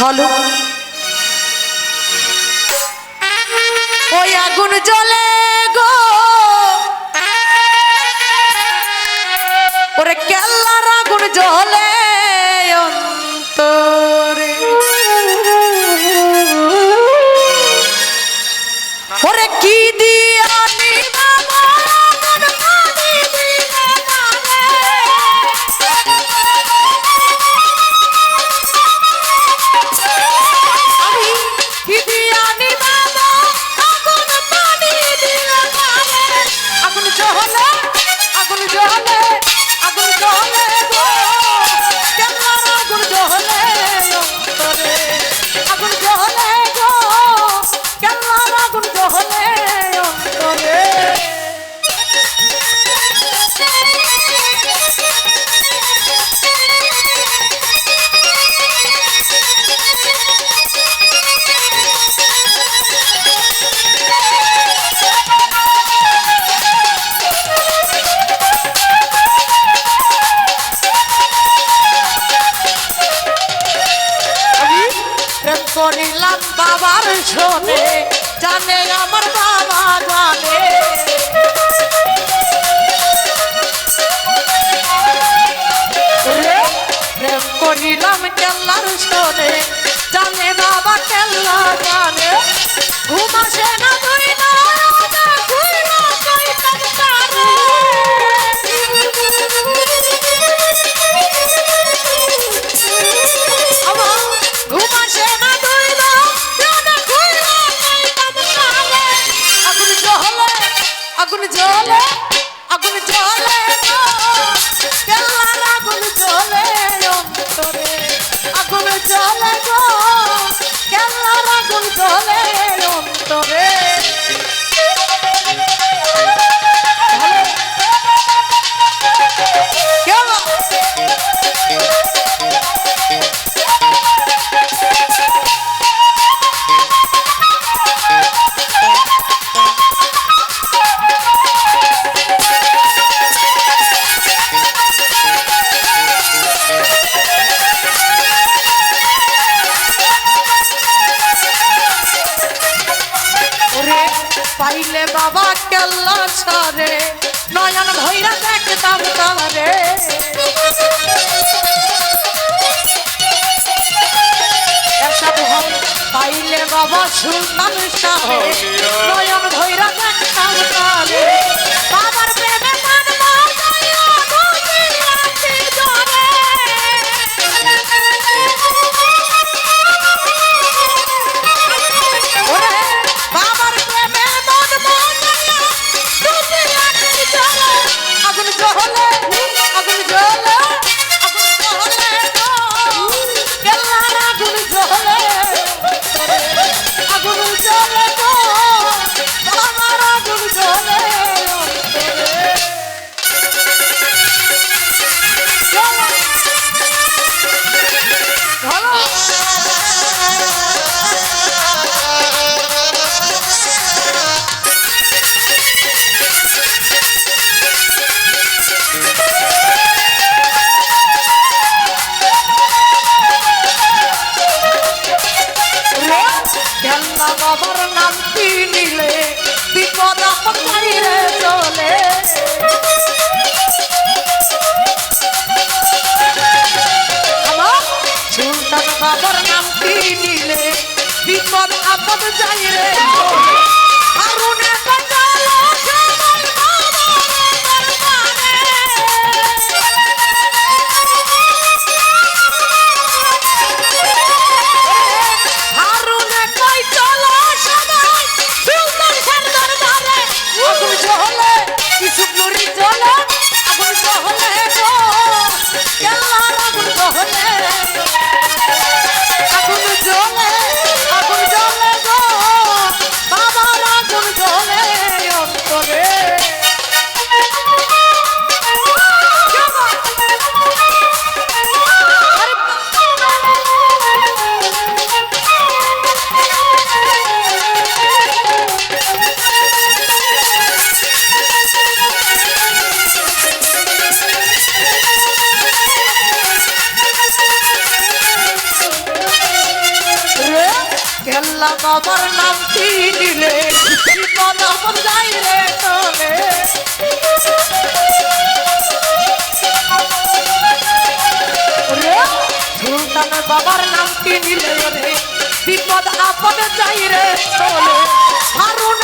হলো। ওই আগুন জ্বলে। জলে আগুন জলে আগুন জলে আগুন জ্বলে আগুন জ্বলে পাইলে বাবা কেল্লা সরে নয়ন ভৈরা দেখতাম তারে পাইলে বাবা সুলতান শাহ। নয়ন ভৈরা দেখতাম তারে বাবার প্রেম খেলনা বাবার নাম নিলে? বিপদ আপদ চলে। সুলতান বাবার নাম নিলে? বিপদ আপদ যাই রে চলে। আল্লাহ আমার নাম কি দিলে? বিপদ আমার যাই রে তবে সুলতান বাবার নাম কি দিলে রে? বিপদ আপদ যাই রে চলে হারুন